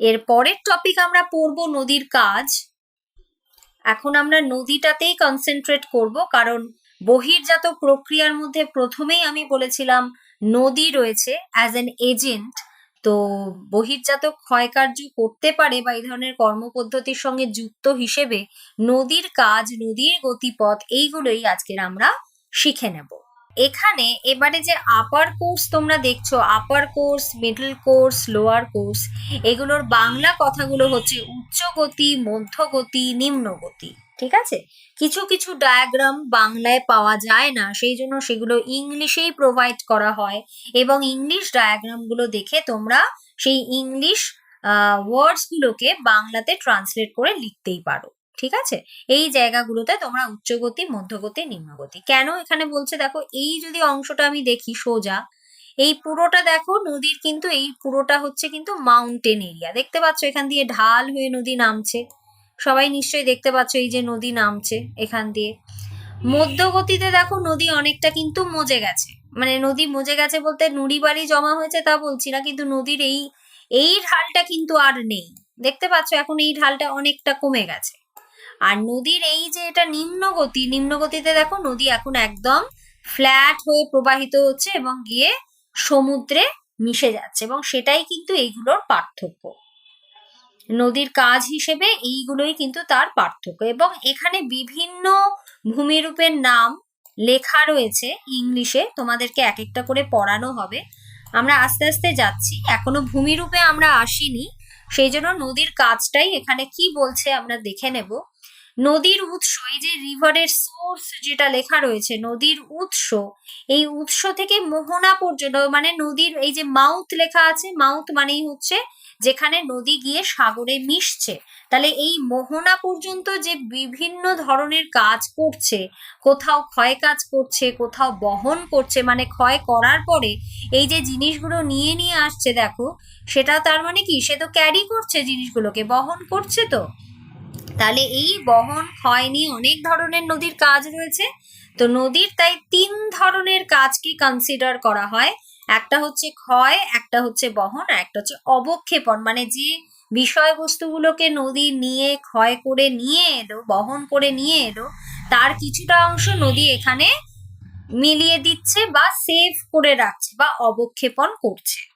এর পরের টপিক আমরা পড়ব নদীর কাজ। এখন আমরা নদীটাতেই কনসেন্ট্রেট করব, কারণ বহির্জাত প্রক্রিয়ার মধ্যে প্রথমেই আমি বলেছিলাম নদী রয়েছে অ্যাজ এন এজেন্ট তো বহির্জাত ক্ষয়কার্য করতে পারে বা এই ধরনের কর্মপদ্ধতির সঙ্গে যুক্ত হিসেবে নদীর কাজ, নদীর গতিপথ এইগুলোই আজকের আমরা শিখে নেব। এখানে এবারে যে আপার কোর্স তোমরা দেখছ upper course middle course lower course এগুলোর বাংলা কথাগুলো হচ্ছে উচ্চ গতি মধ্য গতি নিম্ন গতি ঠিক আছে? কিছু কিছু ডায়াগ্রাম বাংলায় পাওয়া যায় না, সেই জন্য সেগুলো ইংলিশেই প্রোভাইড করা হয় এবং ইংলিশ ডায়াগ্রামগুলো দেখে তোমরা সেই ইংলিশ ওয়ার্ডস গুলোকে বাংলাতে ট্রান্সলেট করে লিখতেই পারো। ঠিক আছে? এই জায়গাগুলোতে তোমরা উচ্চগতি, মধ্যগতি, নিম্নগতি। কেন এখানে বলছে দেখো, এই যদি অংশটা আমি দেখি সোজা, এই পুরোটা দেখো নদীর কিন্তু, এই পুরোটা হচ্ছে কিন্তু মাউন্টেন এরিয়া দেখতে পাচ্ছ এখান দিয়ে ঢাল হয়ে নদী নামছে। সবাই নিশ্চয়ই দেখতে পাচ্ছ এই যে নদী নামছে এখান দিয়ে। মধ্যগতিতে দেখো নদী অনেকটা কিন্তু মজে গেছে। মানে নদী মজে গেছে বলতে নুড়ি বাড়ি জমা হয়েছে তা বলছি না, কিন্তু নদীর এই এই ঢালটা কিন্তু আর নেই। দেখতে পাচ্ছ এখন এই ঢালটা অনেকটা কমে গেছে। আর নদীর এই যে এটা নিম্ন গতি নিম্ন গতিতে দেখো নদী এখন একদম ফ্ল্যাট হয়ে প্রবাহিত হচ্ছে এবং গিয়ে সমুদ্রে মিশে যাচ্ছে এবং সেটাই কিন্তু এইগুলোর পার্থক্য। নদীর কাজ হিসেবে এইগুলোই কিন্তু তার পার্থক্য এবং এখানে বিভিন্ন ভূমিরূপের নাম লেখা রয়েছে ইংলিশে, তোমাদেরকে এক একটা করে পড়ানো হবে। আমরা আস্তে আস্তে যাচ্ছি। এখনও ভূমিরূপে আমরা আসিনি। সেই জন্য নদীর কাজটাই এখানে কি বলছে আমরা দেখে নেব। নদীর উৎস, এই যে রিভারের সোর্স যেটা লেখা রয়েছে, নদীর উৎস, এই উৎস থেকে মোহনা পর্যন্ত মানে নদীর এই যে মাউথ লেখা আছে মাউথ মানেই হচ্ছে যেখানে নদী গিয়ে সাগরে মিশছে। তাহলে এই মোহনা পর্যন্ত যে বিভিন্ন ধরনের কাজ করছে, কোথাও ক্ষয় কাজ করছে, কোথাও বহন করছে মানে ক্ষয় করার পরে এই যে জিনিসগুলো নিয়ে নিয়ে আসছে দেখো, সেটা তার মানে কি? সে তো ক্যারি করছে জিনিসগুলোকে, বহন করছে তো। তাহলে এই বহন, ক্ষয় নিয়ে অনেক ধরনের নদীর কাজ রয়েছে। তো নদীর তাই তিন ধরনের কাজকে কনসিডার করা হয়। একটা হচ্ছে ক্ষয়, একটা হচ্ছে বহন, আর একটা হচ্ছে অবক্ষেপণ। মানে যে বিষয়বস্তুগুলোকে নদী নিয়ে, ক্ষয় করে নিয়ে এলো, বহন করে নিয়ে এলো, তার কিছুটা অংশ নদী এখানে মিলিয়ে দিচ্ছে বা সেভ করে রাখছে বা অবক্ষেপণ করছে।